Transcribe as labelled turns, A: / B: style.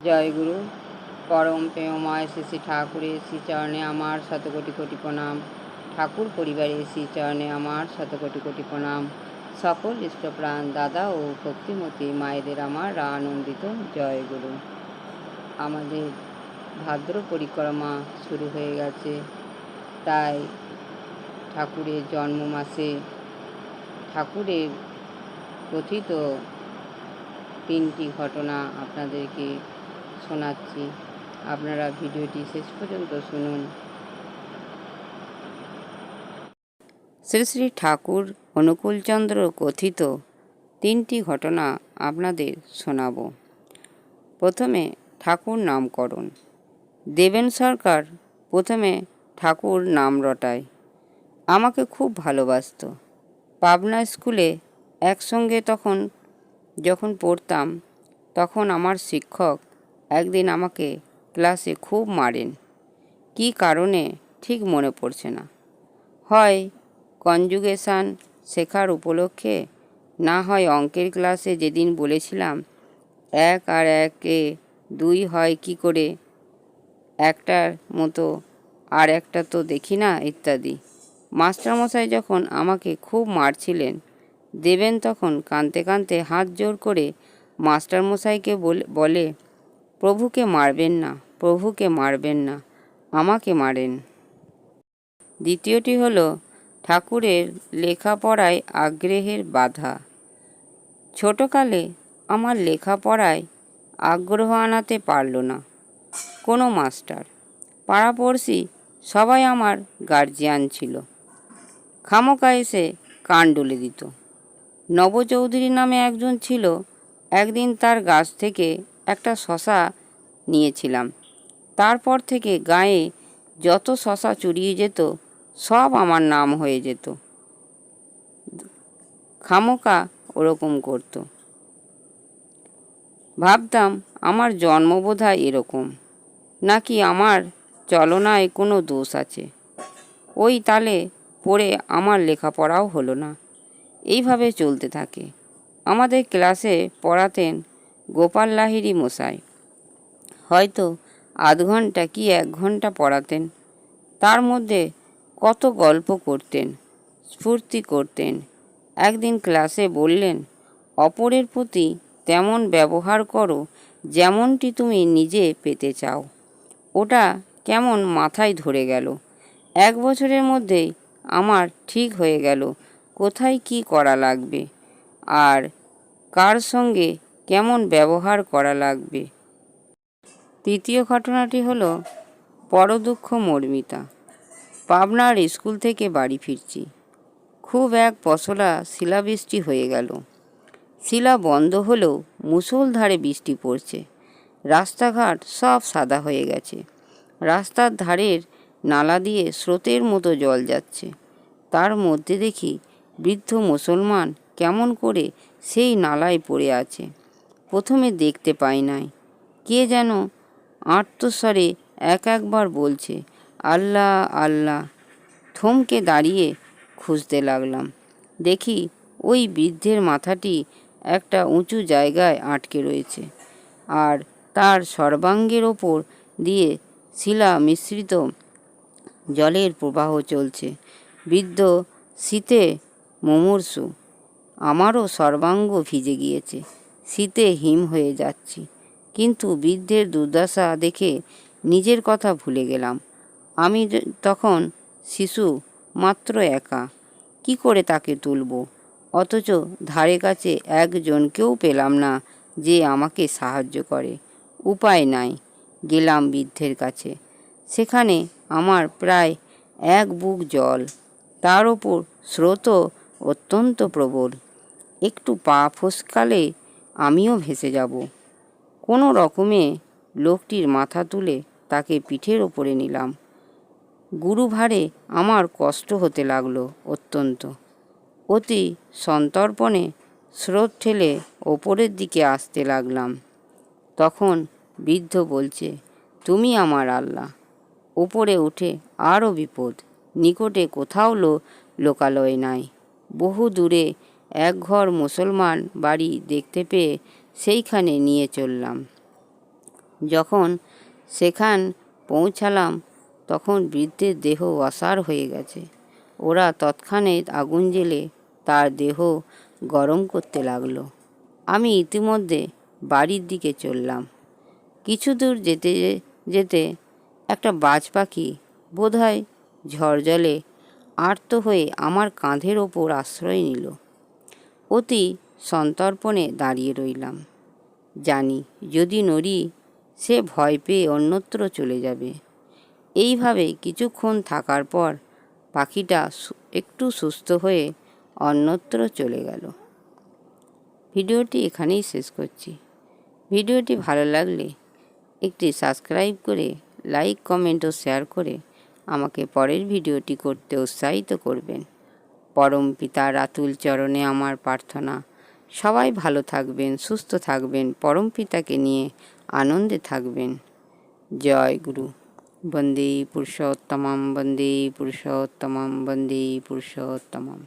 A: জয় গুরু। পরম প্রেমময় শ্রী শ্রী ঠাকুরের শ্রীচরণে আমার শত কোটি প্রণাম। ঠাকুর পরিবারের শ্রীচরণে আমার শত কোটি প্রণাম। সকল ইষ্টপ্রাণ দাদা ও ভক্তিমতী মায়েদের আমার আনন্দিত জয় গুরু। আমাদের ভাদ্র পরিক্রমা শুরু হয়ে গেছে। তাই ঠাকুরের জন্ম মাসে ঠাকুরের কথিত তিনটি ঘটনা আপনাদেরকে শোনাচ্ছি। আপনারা ভিডিওটি শেষ পর্যন্ত শুনুন। শ্রী শ্রী ঠাকুর অনুকূলচন্দ্র কথিত তিনটি ঘটনা আপনাদের শোনাব। প্রথমে ঠাকুর নামকরণ। দেবেন সরকার প্রথমে ঠাকুর নাম রটায়। আমাকে খুব ভালোবাসতো। পাবনা স্কুলে একসঙ্গে তখন, যখন পড়তাম, তখন আমার শিক্ষক একদিন আমাকে ক্লাসে খুব মারেন। কী কারণে? ঠিক মনে পড়ছে না। হয় কনজুগেশান শেখার উপলক্ষে? না হয় অঙ্কের ক্লাসে যেদিন বলেছিলাম, এক আর একে দুই হয় কি করে? একটার মতো আর একটা তো দেখি না ইত্যাদি। মাস্টারমশাই যখন আমাকে খুব মারছিলেন, দেবেন তখন কাঁদতে কাঁদতে হাত জোর করে মাস্টারমশাইকে বলে প্রভুকে মারবেন না, প্রভুকে মারবেন না, আমাকে মারেন। দ্বিতীয়টি হলো, ঠাকুরের লেখাপড়ায় আগ্রহের বাধা। ছোটকালে আমার লেখাপড়ায় আগ্রহ আনাতে পারল না। কোনো মাস্টার, পাড়াপড়শি সবাই আমার গার্জিয়ান ছিল। খামোকা এসে কান দিত। নবচৌধুরী নামে একজন ছিল, একদিন তার গাছ থেকে একটা শশা নিয়েছিলাম। তারপর থেকে গায়ে যত শশা চুরিয়ে যেত, সব আমার নাম হয়ে যেত। খামোকা ওরকম করত। ভাবতাম আমার জন্ম বোধহয় এরকম। নাকি আমার চলনায় কোনো দোষ আছে? ওই তালে পড়ে আমার লেখাপড়াও হলো না। এইভাবে চলতে থাকে। আমাদের ক্লাসে পড়াতেন গোপাল লাহিড়ি মশাই। হয়তো আধ ঘণ্টা কি এক ঘণ্টা পড়াতেন। তার মধ্যে কত গল্প করতেন, স্ফূর্তি করতেন। একদিন ক্লাসে বললেন, অপরের প্রতি তেমন ব্যবহার করো যেমনটি তুমি নিজে পেতে চাও। ওটা কেমন মাথায় ধরে গেল। এক বছরের মধ্যেই আমার ঠিক হয়ে গেল, কোথায় কি করা লাগবে? আর কার সঙ্গে কেমন ব্যবহার করা লাগবে? তৃতীয় ঘটনাটি হলো পরদুঃখ মর্মিতা। পাবনার স্কুল থেকে বাড়ি ফিরছি। খুব এক পশলা শিলাবৃষ্টি হয়ে গেল। শিলা বন্ধ হলেও মুষলধারে বৃষ্টি পড়ছে। রাস্তাঘাট সব সাদা হয়ে গেছে। রাস্তার ধারের নালা দিয়ে স্রোতের মতো জল যাচ্ছে। তার মধ্যে দেখি বৃদ্ধ মুসলমান কেমন করে সেই নালায় পড়ে আছে। প্রথমে দেখতে পাই নাই। কে যেন আর্তস্বরে এক একবার বলছে, আল্লাহ আল্লাহ। থমকে দাঁড়িয়ে খুঁজতে লাগলাম। দেখি ওই বৃদ্ধের মাথাটি একটা উঁচু জায়গায় আটকে রয়েছে আর তার সর্বাঙ্গের ওপর দিয়ে শিলা মিশ্রিত জলের প্রবাহ চলছে। বৃদ্ধ শীতে মুমূর্ষু, আমারও সর্বাঙ্গ ভিজে গিয়েছে। শীতে হিম হয়ে যাচ্ছি। কিন্তু বৃদ্ধের দুর্দশা দেখে নিজের কথা ভুলে গেলাম। আমি তখন শিশু, মাত্র একা। কি করে তাকে তুলব? অথচ ধারে কাছে একজনকেও পেলাম না যে আমাকে সাহায্য করে। উপায় নাই, গেলাম বৃদ্ধের কাছে। সেখানে আমার প্রায় এক বুক জল। তার ওপর স্রোতও অত্যন্ত প্রবল। একটু পা ফসকালে আমিও ভেসে যাব। কোনো রকমে লোকটির মাথা তুলে তাকে পিঠের ওপরে নিলাম। গুরুভারে আমার কষ্ট হতে লাগল অত্যন্ত। অতি সন্তর্পণে স্রোত ঠেলে ওপরের দিকে আসতে লাগলাম। তখন বৃদ্ধ বলছে, তুমি আমার আল্লাহ। ওপরে উঠে আরও বিপদ। নিকটে কোথাও লোকালয় নাই। বহু দূরে এক ঘর মুসলমান বাড়ি দেখতে পেয়ে সেইখানে নিয়ে চললাম। যখন সেখান পৌঁছালাম, তখন বৃদ্ধের দেহ অসার হয়ে গেছে। ওরা তৎক্ষণাৎ আগুন জেলে তার দেহ গরম করতে লাগল। আমি ইতিমধ্যে বাড়ির দিকে চললাম। কিছু দূর যেতে যেতে একটা বাজ পাখি বোধহয় ঝড় জলে আর্ত হয়ে আমার কাঁধের ওপর আশ্রয় নিল। অতি সন্তর্পণে দাঁড়িয়ে রইলাম। জানি, যদি নড়ি, সে ভয় পেয়ে অন্যত্র চলে যাবে। এইভাবে কিছুক্ষণ থাকার পর পাখিটা একটু সুস্থ হয়ে অন্যত্র চলে গেল। ভিডিওটি এখানেই শেষ করছি। ভিডিওটি ভালো লাগলে একটি সাবস্ক্রাইব করে, লাইক, কমেন্ট ও শেয়ার করে আমাকে পরের ভিডিওটি করতে উৎসাহিত করবেন। পরম পিতার আতুল চরণে আমার প্রার্থনা। সবাই ভালো থাকবেন, সুস্থ থাকবেন, পরম পিতাকে নিয়ে আনন্দে থাকবেন। জয় গুরু। বন্দে পুরুষোত্তমম বন্দে পুরুষোত্তমম বন্দে পুরুষোত্তমম।